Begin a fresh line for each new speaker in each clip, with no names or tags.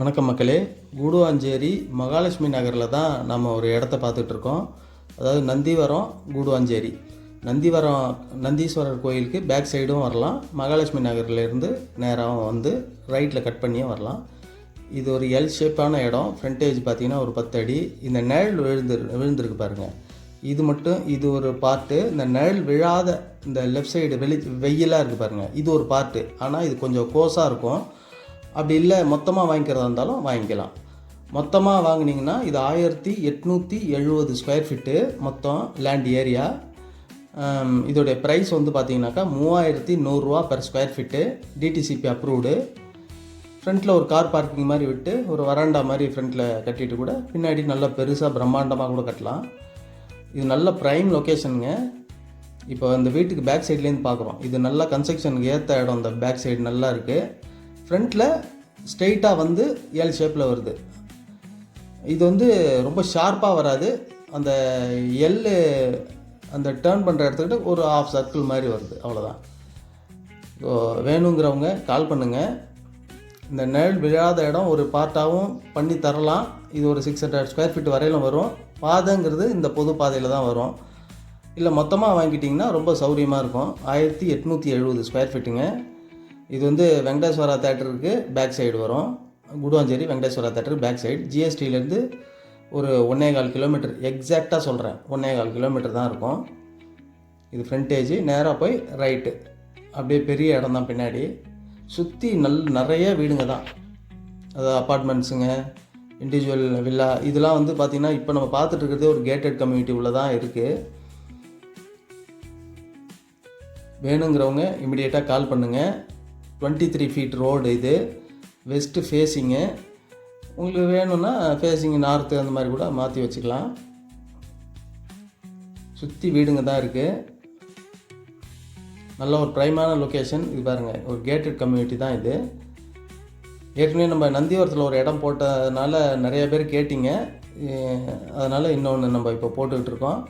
வணக்கம் மக்களே. கூடுவாஞ்சேரி மகாலட்சுமி நகரில் தான் நம்ம ஒரு இடத்த பார்த்துட்டு இருக்கோம். அதாவது நந்திவரம் கூடுவாஞ்சேரி. நந்திவரம் நந்தீஸ்வரர் கோயிலுக்கு பேக் சைடும் வரலாம். மகாலட்சுமி நகர்லேருந்து நேராகவும் நேராக வந்து ரைட்டில் கட் பண்ணியும் வரலாம். இது ஒரு எல் ஷேப்பான இடம். ஃப்ரண்டேஜ் பார்த்திங்கன்னா ஒரு பத்து அடி. இந்த நிழல் விழுந்து விழுந்திருக்கு பாருங்கள் இது மட்டும் இது ஒரு பார்ட்டு இந்த நிழல் விழாத இந்த லெஃப்ட் சைடு வெளி வெயிலாக இருக்குது பாருங்கள் இது ஒரு பார்ட்டு ஆனால் இது கொஞ்சம் கோஸாக இருக்கும். அப்படி இல்லை மொத்தமாக வாங்கிக்கிறதா இருந்தாலும் வாங்கிக்கலாம். மொத்தமாக வாங்குனீங்கன்னா இது ஆயிரத்தி எட்நூற்றி எழுபது ஸ்கொயர் ஃபீட்டு மொத்தம் லேண்ட் ஏரியா இதோடைய ப்ரைஸ் வந்து பார்த்தீங்கன்னாக்கா மூவாயிரத்தி நூறுரூவா per square feet DTCP approved ஃப்ரண்ட்டில் ஒரு கார் பார்க்கிங் மாதிரி விட்டு ஒரு வராண்டா மாதிரி ஃப்ரண்ட்டில் கட்டிட்டு கூட பின்னாடி நல்லா பெருசாக பிரம்மாண்டமாக கூட கட்டலாம். இது நல்ல ப்ரைம் லொக்கேஷனுங்க இப்போ அந்த வீட்டுக்கு பேக் சைட்லேருந்து பார்க்குறோம் இது நல்லா கன்ஸ்ட்ரக்ஷனுக்கு ஏற்ற இடம். இந்த பேக் சைடு நல்லா இருக்குது ஃப்ரண்ட்டில் ஸ்ட்ரெயிட்டாக வந்து ஏல் ஷேப்பில் வருது. இது வந்து ரொம்ப ஷார்ப்பாக வராது. அந்த எல்லு அந்த டேர்ன் பண்ணுற இடத்துக்கிட்ட ஒரு ஆஃப் சர்க்கிள் மாதிரி வருது. அவ்வளோதான் ஸோ வேணுங்கிறவங்க கால் பண்ணுங்கள் இந்த நிழல் விழாத இடம் ஒரு பார்ட்டாகவும் பண்ணி தரலாம். இது ஒரு சிக்ஸ் ஹண்ட்ரட் ஸ்கொயர் ஃபீட் வரையிலும் வரும். பாதைங்கிறது இந்த பொது பாதையில் தான் வரும். இல்லை மொத்தமாக வாங்கிட்டிங்கன்னா ரொம்ப சௌரியமாக இருக்கும். ஆயிரத்தி எட்நூற்றி எழுபது ஸ்கொயர் ஃபீட்டுங்க இது வந்து வெங்கடேஸ்வரா தேட்டருக்கு பேக் சைடு வரும். Guduvancheri Venkateswara theatre back side. ஜிஎஸ்டியிலேருந்து ஒரு ஒன்றே கால் கிலோமீட்டர். எக்ஸாக்டாக சொல்கிறேன் ஒன்றே கால் கிலோமீட்டர் தான் இருக்கும். இது ஃப்ரண்டேஜ் நேராக போய் ரைட்டு அப்படியே பெரிய இடம் தான் பின்னாடி. சுற்றி நல் நிறைய வீடுங்க தான். அது அப்பார்ட்மெண்ட்ஸுங்க இண்டிவிஜுவல் வில்லா இதெல்லாம் வந்து பார்த்திங்கன்னா இப்போ நம்ம பார்த்துட்டு இருக்கிறது ஒரு கேட்டட் கம்யூனிட்டி உள்ள தான் இருக்குது வேணுங்கிறவங்க இமிடியேட்டாக கால் பண்ணுங்கள் டுவெண்ட்டி த்ரீ ஃபீட் ரோடு இது. வெஸ்ட்டு ஃபேஸிங்கு உங்களுக்கு வேணும்னா ஃபேஸிங் நார்த்து அந்த மாதிரி கூட மாற்றி வச்சுக்கலாம். சுற்றி வீடுங்க தான் இருக்குது நல்ல ஒரு ப்ரைமான லொக்கேஷன் இது பாருங்கள் ஒரு கேட்டட் கம்யூனிட்டி தான் இது. ஏற்கனவே நம்ம நந்தியோரத்தில் ஒரு இடம் போட்டதுனால நிறைய பேர் கேட்டிங்க. அதனால் இன்னொன்று நம்ம இப்போ போட்டுக்கிட்டு இருக்கோம்.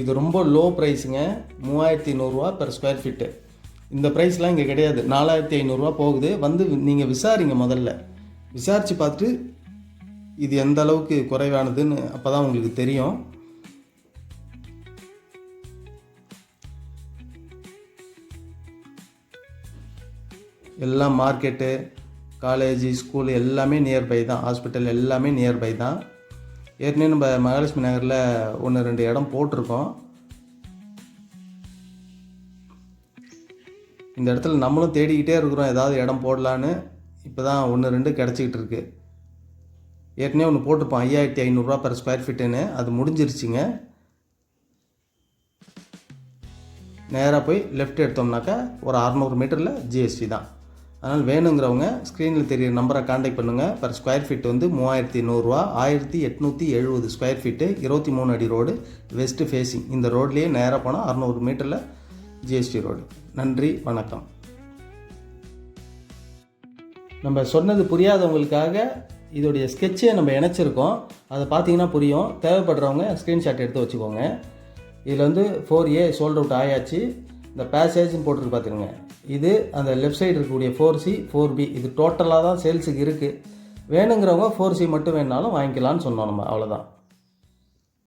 இது ரொம்ப லோ ப்ரைஸுங்க மூவாயிரத்தி நூறுரூவா பெர் ஸ்கொயர் ஃபீட்டு இந்த ப்ரைஸ்லாம் இங்கே கிடையாது. நாலாயிரத்தி ஐநூறுரூவா போகுது. வந்து நீங்கள் விசாரிங்க முதல்ல. விசாரித்து பார்த்துட்டு இது எந்த அளவுக்கு குறைவானதுன்னு அப்போ தான் உங்களுக்கு தெரியும். எல்லாம் மார்க்கெட்டு காலேஜ் ஸ்கூல் எல்லாமே நியர்பை தான். ஹாஸ்பிட்டல் எல்லாமே நியர்பை தான். ஏற்கனவே நம்ம மகாலட்சுமி நகரில் ஒன்று ரெண்டு இடம் போட்டிருக்கோம். இந்த இடத்துல நம்மளும் தேடிக்கிட்டே இருக்கிறோம் ஏதாவது இடம் போடலான்னு. இப்போ தான் ஒன்று ரெண்டு கிடச்சிக்கிட்டு இருக்கு. ஏற்கனவே ஒன்று போட்டிருப்போம் ஐயாயிரத்தி ஐநூறுரூவா பெர் ஸ்கொயர் ஃபீட்டுன்னு அது முடிஞ்சிருச்சுங்க. நேராக போய் லெஃப்ட் எடுத்தோம்னாக்கா ஒரு அறநூறு மீட்டரில் ஜிஎஸ்டி தான். அதனால் வேணுங்கிறவங்க ஸ்க்ரீனில் தெரியிற நம்பரை காண்டாக்ட் பண்ணுங்கள் பர் ஸ்கொயர் ஃபீட் வந்து மூவாயிரத்தி நூறுரூவா ஆயிரத்தி எட்நூற்றி எழுபது ஸ்கொயர் ஃபீட்டு இருபத்தி மூணு அடி ரோடு வெஸ்ட்டு ஃபேஸிங் இந்த ரோட்லேயே நேராக போனால் அறநூறு மீட்டரில் ஜிஎஸ்டி ரோடு. நன்றி வணக்கம். நம்ம சொன்னது புரியாதவங்களுக்காக இதோடைய ஸ்கெட்சை நம்ம இணைச்சிருக்கோம். அதை பார்த்தீங்கன்னா புரியும். தேவைப்படுறவங்க ஸ்க்ரீன்ஷாட் எடுத்து வச்சுக்கோங்க. இதில் வந்து ஃபோர் ஏ சோல்ட் அவுட் ஆயாச்சு. இந்த பேசேஜ்னு போட்டுருக்கு பார்த்துருங்க இது அந்த லெஃப்ட் சைடு இருக்கக்கூடிய ஃபோர் சி ஃபோர் பி இது டோட்டலாக தான் சேல்ஸுக்கு இருக்குது வேணுங்கிறவங்க ஃபோர் சி மட்டும் வேணாலும் வாங்கிக்கலாம்னு சொன்னோம் நம்ம. அவ்வளோதான்